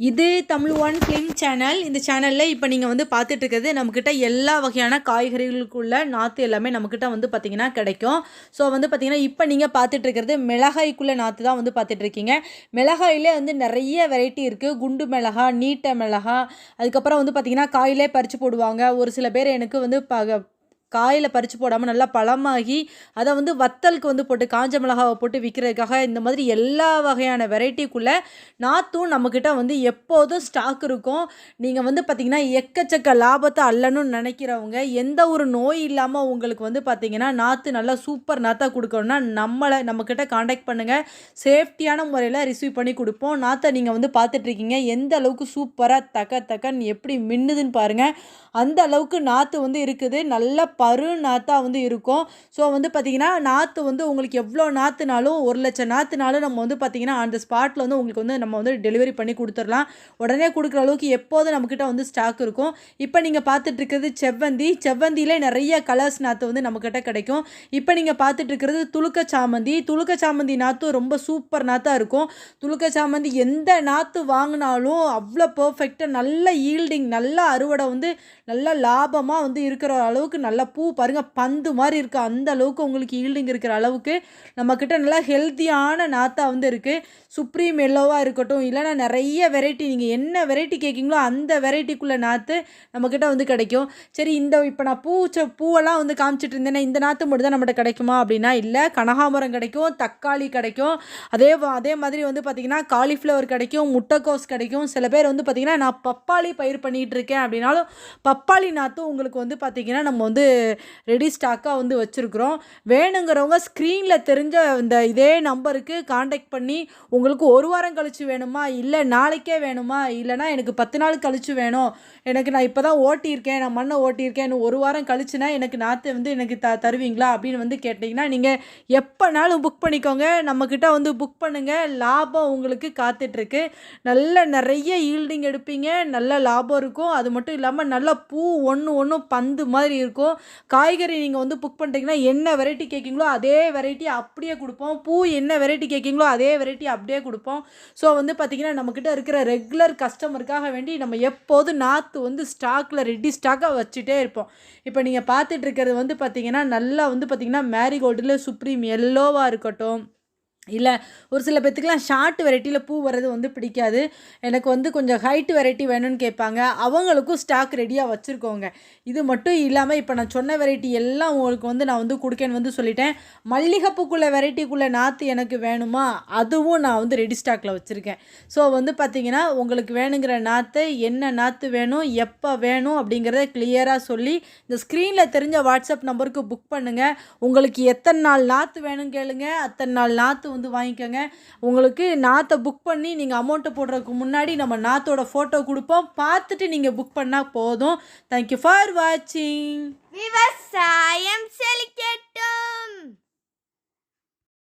இது Tamil one film channel. இந்த சேனலில் இப்போ நீங்கள் வந்து பார்த்துட்ருக்கிறது நம்மக்கிட்ட எல்லா வகையான காய்கறிகளுக்குள்ள நாற்று எல்லாமே நம்மக்கிட்ட வந்து பார்த்திங்கன்னா கிடைக்கும். ஸோ வந்து பார்த்திங்கன்னா இப்போ நீங்கள் பார்த்துட்ருக்கிறது மிளகாய்க்குள்ளே மிளகாய்க்குள்ள நாற்று தான் வந்து பார்த்துட்ருக்கீங்க மிளகாயிலே வந்து நிறைய வெரைட்டி இருக்குது குண்டு மிளகா நீட்ட மிளகா அதுக்கப்புறம் வந்து பார்த்திங்கன்னா காயிலே பறித்து போடுவாங்க. ஒரு சில பேர் எனக்கு வந்து ப காயில் பறித்து போடாமல் நல்லா பழமாகி அதை வந்து வத்தலுக்கு வந்து போட்டு காஞ்ச மிளகாவை போட்டு விற்கிறதுக்காக இந்த மாதிரி எல்லா வகையான வெரைட்டிக்குள்ளே நாற்றும் நம்மக்கிட்ட வந்து எப்போதும் ஸ்டாக் இருக்கும். நீங்கள் வந்து பார்த்திங்கன்னா எக்கச்சக்க லாபத்தை அல்லணும்னு நினைக்கிறவங்க எந்த ஒரு நோய் இல்லாமல் உங்களுக்கு வந்து பார்த்திங்கன்னா நாற்று நல்லா சூப்பர் நாற்றாக கொடுக்கணும்னா நம்மளை நம்மக்கிட்ட காண்டாக்ட் பண்ணுங்கள் சேஃப்டியான முறையில் ரிசீவ் பண்ணி கொடுப்போம். நாற்றை நீங்கள் வந்து பார்த்துட்ருக்கீங்க எந்த அளவுக்கு சூப்பராக தக்க தக்கன்னு எப்படி மின்னுதுன்னு பாருங்கள் அந்த அளவுக்கு நாற்று வந்து இருக்குது. நல்லா பரு நாத்தாக வந்து இருக்கும். ஸோ வந்து பார்த்திங்கன்னா நாற்று வந்து உங்களுக்கு எவ்வளோ நாற்றுனாலும் ஒரு லட்சம் நாற்றுனாலும் நம்ம வந்து பார்த்திங்கன்னா அந்த ஸ்பாட்டில் வந்து உங்களுக்கு வந்து நம்ம வந்து டெலிவரி பண்ணி கொடுத்துடலாம். உடனே கொடுக்குற அளவுக்கு எப்போதும் நம்மக்கிட்ட வந்து ஸ்டாக் இருக்கும். இப்போ நீங்கள் பார்த்துட்ருக்கிறது செவ்வந்தி. செவ்வந்தியிலே நிறைய கலர்ஸ் நாற்று வந்து நம்மக்கிட்ட கிடைக்கும். இப்போ நீங்கள் பார்த்துட்ருக்கிறது துளுக்க சாமந்தி. துளுக்க சாமந்தி நாற்றும் ரொம்ப சூப்பர் நாற்றாக இருக்கும். துளுக்க சாமந்தி எந்த நாற்று வாங்கினாலும் அவ்வளோ பர்ஃபெக்டாக நல்ல ஈல்டிங் நல்ல அறுவடை வந்து நல்ல லாபமாக வந்து இருக்கிற அளவுக்கு நல்ல பூ பாருங்கள் பந்து மாதிரி இருக்குது அந்த அளவுக்கு உங்களுக்கு ஈல்டிங் இருக்கிற அளவுக்கு நம்மக்கிட்ட நல்லா ஹெல்த்தியான நாத்தா வந்து இருக்குது சுப்ரீம் எல்லோவாக இருக்கட்டும் இல்லைன்னா நிறைய வெரைட்டி நீங்கள் என்ன வெரைட்டி கேட்குங்களோ அந்த வெரைட்டிக்குள்ளே நாற்று நம்மக்கிட்ட வந்து கிடைக்கும். சரி இந்த இப்போ நான் பூ பூவெல்லாம் வந்து காமிச்சிட்டு இருந்தேன்னா இந்த நாற்று மட்டும் தான் நம்மகிட்ட கிடைக்குமா அப்படின்னா இல்லை. கனகாமரம் கிடைக்கும் தக்காளி கிடைக்கும். அதே அதே மாதிரி வந்து பார்த்திங்கன்னா காலிஃப்ளவர் கிடைக்கும் முட்டைக்கோஸ் கிடைக்கும். சில பேர் வந்து பார்த்திங்கன்னா நான் பப்பாளி பயிர் பண்ணிகிட்டு இருக்கேன் அப்படின்னாலும் பப்பாளி நாற்றும் உங்களுக்கு வந்து பார்த்திங்கன்னா நம்ம வந்து ரெடி ஸ்டாக்காக வந்து வச்சுருக்குறோம். வேணுங்கிறவங்க ஸ்க்ரீனில் தெரிஞ்ச இந்த இதே நம்பருக்கு காண்டாக்ட் பண்ணி உங்களுக்கு ஒரு வாரம் கழித்து வேணுமா? இல்லை நாளைக்கே வேணுமா? இல்லைனா எனக்கு பத்து நாள் கழித்து வேணும். எனக்கு நான் இப்போ தான் ஓட்டியிருக்கேன் நான் மண்ணை ஓட்டியிருக்கேன் இன்னும் ஒரு வாரம் கழிச்சுனா எனக்கு நாற்று வந்து எனக்கு த தருவீங்களா? அப்படின்னு வந்து கேட்டிங்கன்னா நீங்கள் எப்போனாலும் புக் பண்ணிக்கோங்க. நம்மக்கிட்ட வந்து புக் பண்ணுங்கள் லாபம் உங்களுக்கு காத்துட்ருக்கு. நல்ல நிறைய ஈல்டிங் எடுப்பீங்க. நல்ல லாபம் இருக்கும். அது மட்டும் இல்லாமல் நல்ல பூ ஒன்று ஒன்றும் பந்து மாதிரி இருக்கும். காய்கறி நீங்கள் வந்து புக் பண்ணுறீங்கன்னா என்ன வெரைட்டி கேட்குங்களோ அதே வெரைட்டி அப்படியே கொடுப்போம். பூ என்ன வெரைட்டி கேட்குங்களோ அதே வெரைட்டி அப்படியே கொடுப்போம். ஸோ வந்து பார்த்திங்கன்னா நம்மக்கிட்ட இருக்கிற ரெகுலர் கஸ்டமருக்காக வேண்டி நம்ம எப்போதும் நாற்று வந்து ஸ்டாக்கில் ரெடி ஸ்டாக்காக வச்சுட்டே இருப்போம். இப்போ நீங்கள் பார்த்துட்டு இருக்கிறது வந்து பார்த்திங்கன்னா நல்லா வந்து பார்த்திங்கன்னா மேரிகோல்டில் சுப்ரீம் எல்லோவாக இருக்கட்டும். இல்லை ஒரு சில பேத்துக்குலாம் ஷார்ட் வெரைட்டியில் பூ வர்றது வந்து பிடிக்காது. எனக்கு வந்து கொஞ்சம் ஹைட் வெரைட்டி வேணும்னு கேட்பாங்க. அவங்களுக்கும் ஸ்டாக் ரெடியாக வச்சுருக்கோங்க. இது மட்டும் இல்லாமல் இப்போ நான் சொன்ன வெரைட்டி எல்லாம் உங்களுக்கு வந்து நான் வந்து கொடுக்கேன்னு வந்து சொல்லிட்டேன். மல்லிகைப்பூக்குள்ளே வெரைட்டிக்குள்ளே நாற்று எனக்கு வேணுமா? அதுவும் நான் வந்து ரெடி ஸ்டாக்கில் வச்சுருக்கேன். ஸோ வந்து பார்த்திங்கன்னா உங்களுக்கு வேணுங்கிற நாற்று என்ன நாற்று வேணும் எப்போ வேணும் அப்படிங்கிறத கிளியராக சொல்லி இந்த ஸ்க்ரீனில் தெரிஞ்ச வாட்ஸ்அப் நம்பருக்கு புக் பண்ணுங்கள் உங்களுக்கு எத்தனை நாள் நாற்று வேணும் கேளுங்க. அத்தனை நாள் நாற்று வந்து வாங்கிக்கோங்க. உங்களுக்கு நாற்றை புக் பண்ணி நீங்கள் அமௌண்ட்டை போடுறதுக்கு முன்னாடி நம்ம நாற்றோட ஃபோட்டோ கொடுப்போம். பார்த்துட்டு நீங்கள் புக் பண்ணால் போதும். தேங்க்யூ ஃபார் வாட்சிங் விவசாயம் செழிக்கட்டும்.